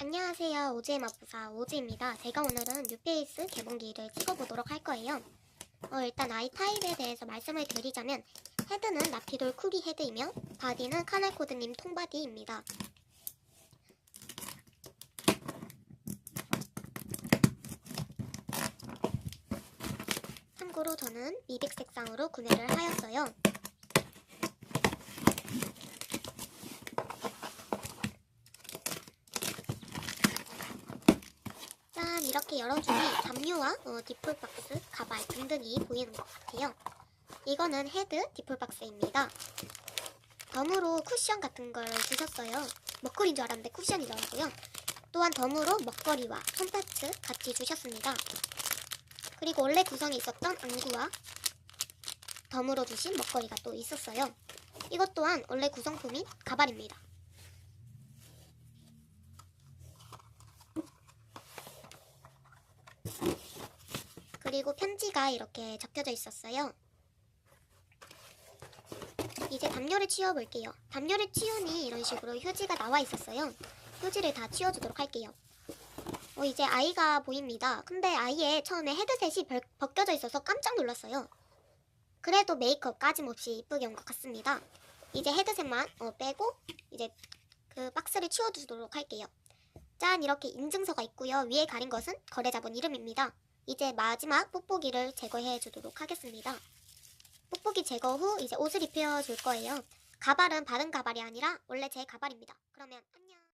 안녕하세요. 오지의 맛부사 오지입니다. 제가 오늘은 뉴페이스 개봉기를 찍어보도록 할 거예요. 어, 일단 아이 타입에 대해서 말씀을 드리자면 헤드는 라피돌 쿠리 헤드이며 바디는 카날코드님 통바디입니다. 참고로 저는 미백 색상으로 구매를 하였어요. 짠 이렇게 열어주니 담요와 어, 디플박스, 가발 등등이 보이는 것 같아요. 이거는 헤드 디플박스입니다. 덤으로 쿠션 같은 걸 주셨어요. 먹거리인 줄 알았는데 쿠션이더라고요. 또한 덤으로 먹거리와 손파츠 같이 주셨습니다. 그리고 원래 구성에 있었던 안구와 덤으로 주신 먹거리가 또 있었어요. 이것 또한 원래 구성품인 가발입니다. 그리고 편지가 이렇게 적혀져 있었어요. 이제 담요를 치워볼게요. 담요를 치우니 이런 식으로 휴지가 나와 있었어요. 휴지를 다 치워주도록 할게요. 어, 이제 아이가 보입니다. 근데 아이의 처음에 헤드셋이 벌- 벗겨져 있어서 깜짝 놀랐어요. 그래도 메이크업 까짐없이 이쁘게 온 것 같습니다. 이제 헤드셋만 어, 빼고 이제 그 박스를 치워주도록 할게요. 짠 이렇게 인증서가 있고요. 위에 가린 것은 거래자분 이름입니다. 이제 마지막 뽁뽁이를 제거해 주도록 하겠습니다. 뽁뽁이 제거 후 이제 옷을 입혀 줄 거예요. 가발은 바른 가발이 아니라 원래 제 가발입니다. 그러면 안녕.